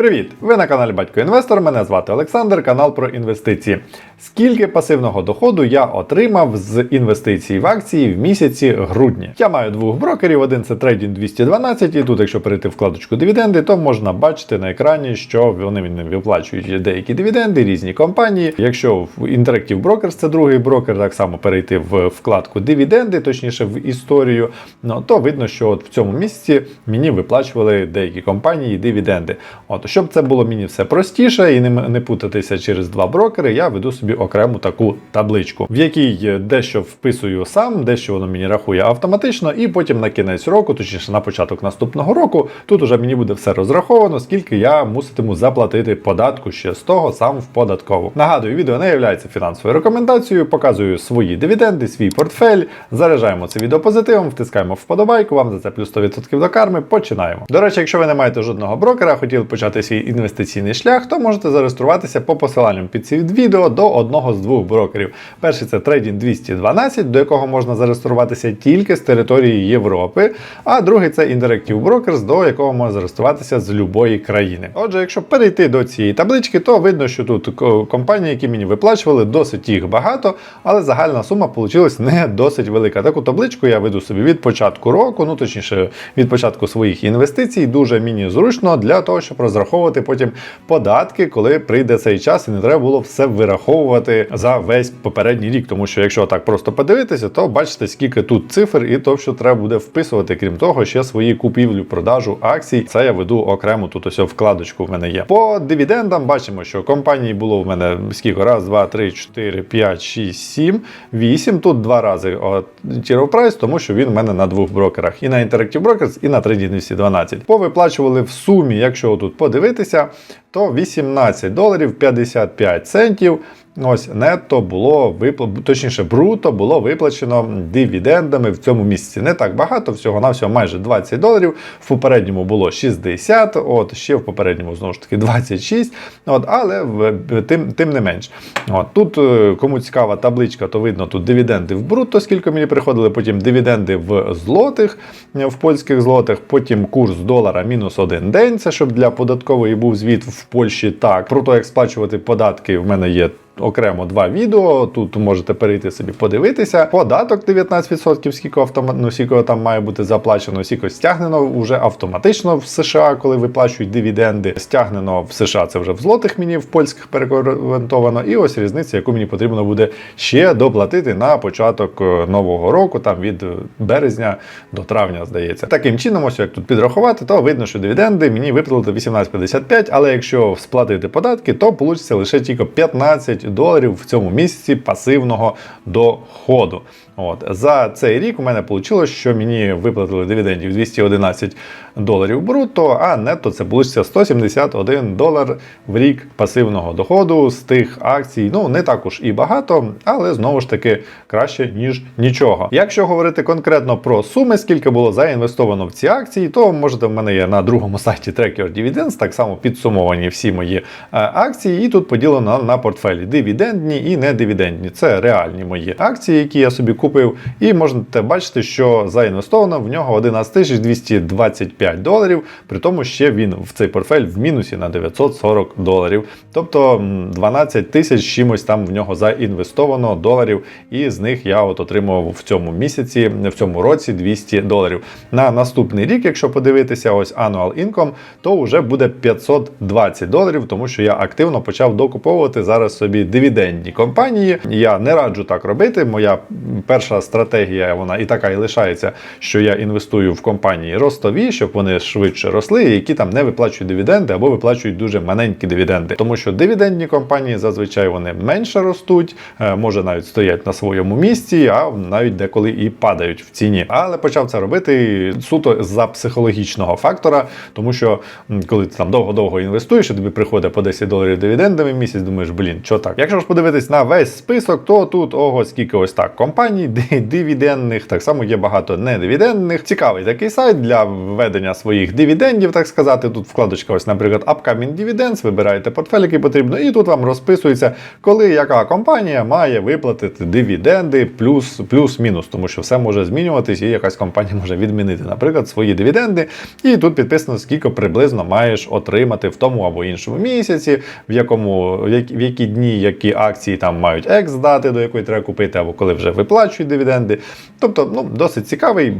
Привіт! Ви на каналі Батько Інвестор. Мене звати Олександр, канал про інвестиції. Скільки пасивного доходу я отримав з інвестицій в акції в місяці грудні? Я маю двох брокерів. Один це Trading 212, і тут, якщо перейти вкладочку дивіденди, то можна бачити на екрані, що вони мені виплачують деякі дивіденди, різні компанії. Якщо в Interactive Brokers це другий брокер, так само перейти в вкладку дивіденди, точніше в історію, ну то видно, що от в цьому місяці мені виплачували деякі компанії дивіденди. От щоб це було мені все простіше і не, не путатися через два брокери, я веду собі окрему таку табличку, в якій дещо вписую сам, дещо воно мені рахує автоматично, і потім на кінець року, точніше на початок наступного року, тут уже мені буде все розраховано, скільки я муситиму заплатити податку ще з того сам в податкову. Нагадую, відео не є фінансовою рекомендацією, показую свої дивіденди, свій портфель. Заряджаємо це відео позитивом, втискаємо вподобайку. Вам за це плюс 100% до карми. Починаємо. До речі, якщо ви не маєте жодного брокера, хотіли почати свій інвестиційний шлях, то можете зареєструватися по посиланням під цим відео до одного з двох брокерів. Перший це Trading 212, до якого можна зареєструватися тільки з території Європи, а другий це Interactive Brokers, до якого можна зареєструватися з любої країни. Отже, якщо перейти до цієї таблички, то видно, що тут компанії, які мені виплачували, досить їх багато, але загальна сума вийшла не досить велика. Таку табличку я веду собі від початку року, ну точніше від початку своїх інвестицій. Дуже мені зручно для того, щоб розраховувати потім податки, коли прийде цей час, і не треба було все вираховувати за весь попередній рік. Тому що якщо так просто подивитися, то бачите, скільки тут цифр, і то, що треба буде вписувати. Крім того, ще свої купівлю, продажу акцій. Це я веду окремо тут ось вкладочку в мене є. По дивідендам бачимо, що компаній було в мене скільки раз, два, три, чотири, п'ять, шість, сім, вісім. Тут два рази Zero тому що він в мене на двох брокерах. І на Interactive Brokers, і на Trading 212. Повиплачували в сумі, якщо тут подивитися, то 18 доларів 55 центів. Ось нетто було випла... точніше, бруто було виплачено дивідендами в цьому місяці. Не так багато, всього на всього майже 20 доларів. В попередньому було 60, от ще в попередньому знову ж таки 26. От, але в, тим, тим не менш. От, тут е, кому цікава табличка, то видно тут дивіденди в бруто, скільки мені приходили, потім дивіденди в злотих, е, в польських злотих, потім курс долара мінус один день. Це щоб для податкової був звіт в Польщі так. Про те, як сплачувати податки, в мене є. Окремо два відео. Тут можете перейти собі подивитися. Податок 19%, скільки автомат, ну, скільки там має бути заплачено, скільки стягнено вже автоматично в США, коли виплачують дивіденди. Стягнено в США це вже в злотих мені в польських перекорентовано. І ось різниця, яку мені потрібно буде ще доплатити на початок е, нового року, там від березня до травня, здається. Таким чином, ось як тут підрахувати, то видно, що дивіденди мені виплатили 18,55, але якщо сплатити податки, то вийде лише тільки 15 доларів в цьому місяці пасивного доходу. От за цей рік у мене вийшло, що мені виплатили дивідендів 211 доларів бруто, а нетто це вийде 171 долар в рік пасивного доходу з тих акцій. Ну не також і багато, але знову ж таки краще ніж нічого. Якщо говорити конкретно про суми, скільки було заінвестовано в ці акції, то можете в мене є на другому сайті Tracker Dividends, так само підсумовані всі мої е, акції, і тут поділено на портфелі дивідендні і недивідендні. Це реальні мої акції, які я собі купив. І можете бачити, що заінвестовано в нього 11 225 доларів. При тому ще він в цей портфель в мінусі на 940 доларів. Тобто 12 тисяч чимось там в нього заінвестовано доларів, і з них я от отримував в цьому місяці, в цьому році 200 доларів. На наступний рік, якщо подивитися, ось annual income, то вже буде 520 доларів, тому що я активно почав докуповувати зараз собі дивідендні компанії. Я не раджу так робити. Моя перша стратегія, вона і така і лишається, що я інвестую в компанії ростові, щоб вони швидше росли, які там не виплачують дивіденди або виплачують дуже маленькі дивіденди. Тому що дивідендні компанії зазвичай вони менше ростуть, е, може навіть стоять на своєму місці, а навіть деколи і падають в ціні. Але почав це робити суто за психологічного фактора, тому що коли ти там довго-довго інвестуєш, і тобі приходить по 10 доларів дивідендами в місяць, думаєш, блін, що так? Якщо ж подивитись на весь список, то тут ого, скільки ось так компаній. компаній ди- дивідендних, так само є багато недивідендних. Цікавий такий сайт для введення своїх дивідендів, так сказати. Тут вкладочка, ось, наприклад, Upcoming Dividends, вибираєте портфель, який потрібно, і тут вам розписується, коли яка компанія має виплатити дивіденди плюс, плюс-мінус, тому що все може змінюватись, і якась компанія може відмінити, наприклад, свої дивіденди. І тут підписано, скільки приблизно маєш отримати в тому або іншому місяці, в якому в які дні які акції там мають екс дати, до якої треба купити, або коли вже виплачують дивіденди. Тобто, ну досить цікавий,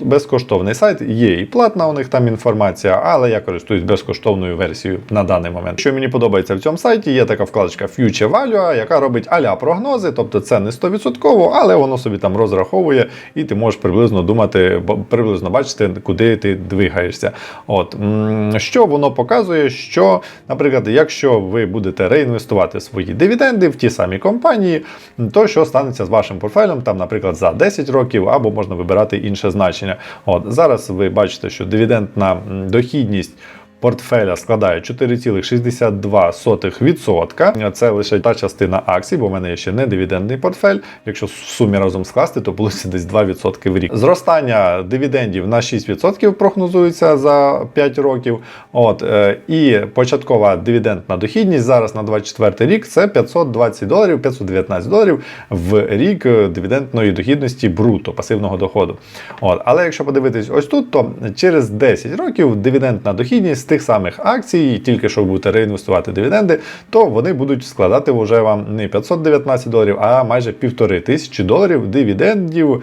безкоштовний сайт. Є і платна у них там інформація, але я користуюсь безкоштовною версією на даний момент. Що мені подобається в цьому сайті, є така вкладочка Future Value, яка робить аля прогнози, тобто це не 100%, але воно собі там розраховує, і ти можеш приблизно думати, приблизно бачити, куди ти двигаєшся. От що воно показує, що, наприклад, якщо ви будете реінвестувати свої дивіденди в ті самі компанії, то що станеться з вашим портфелем, там, наприклад, за 10 років, або можна вибирати інше значення. От зараз ви бачите, що дивідендна дохідність. Портфеля складає 4,62%. Це лише та частина акцій, бо в мене є ще не дивідендний портфель. Якщо в сумі разом скласти, то вийде десь 2% в рік. Зростання дивідендів на 6% прогнозується за 5 років. От, е, і початкова дивідендна дохідність зараз на 24 рік це 520 доларів, 519 доларів в рік е, дивідендної дохідності бруто пасивного доходу. От, але якщо подивитись ось тут, то через 10 років дивідендна дохідність тих самих акцій, тільки що ви будете реінвестувати дивіденди, то вони будуть складати вже вам не 519 доларів, а майже півтори тисячі доларів дивідендів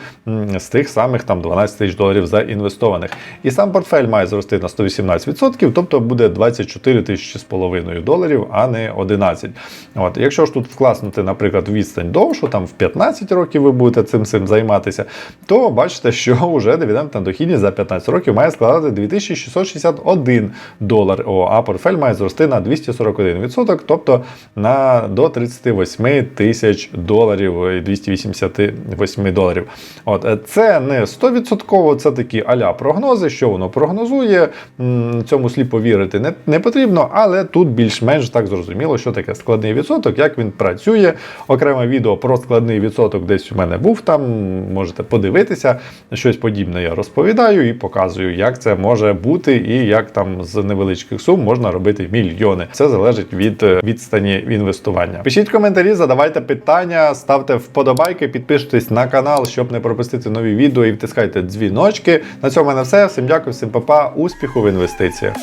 з тих самих там 12 тисяч доларів заінвестованих. І сам портфель має зрости на 118%, тобто буде 24 тисячі з половиною доларів, а не 11. От, якщо ж тут вкласнути, наприклад, відстань довшу, там в 15 років ви будете цим цим займатися, то бачите, що вже дивідендна дохідність за 15 років має складати 2661 долар, а портфель має зрости на 241%, тобто на до 38 тисяч доларів і 288 доларів. От е, це не 100%, це такі аля прогнози, що воно прогнозує. Цьому сліпо вірити не, не потрібно, але тут більш-менш так зрозуміло, що таке складний відсоток, як він працює. Окреме відео про складний відсоток десь у мене був там. Можете подивитися. Щось подібне я розповідаю і показую, як це може бути, і як там з невеличких сум можна робити мільйони. Це залежить від е, відстані інвестування. Пишіть коментарі, задавайте питання, ставте вподобайки, підпишитесь на канал, щоб не пропустити нові відео і втискайте дзвіночки. На цьому мене все. Всім дякую, всім па-па, успіху в інвестиціях.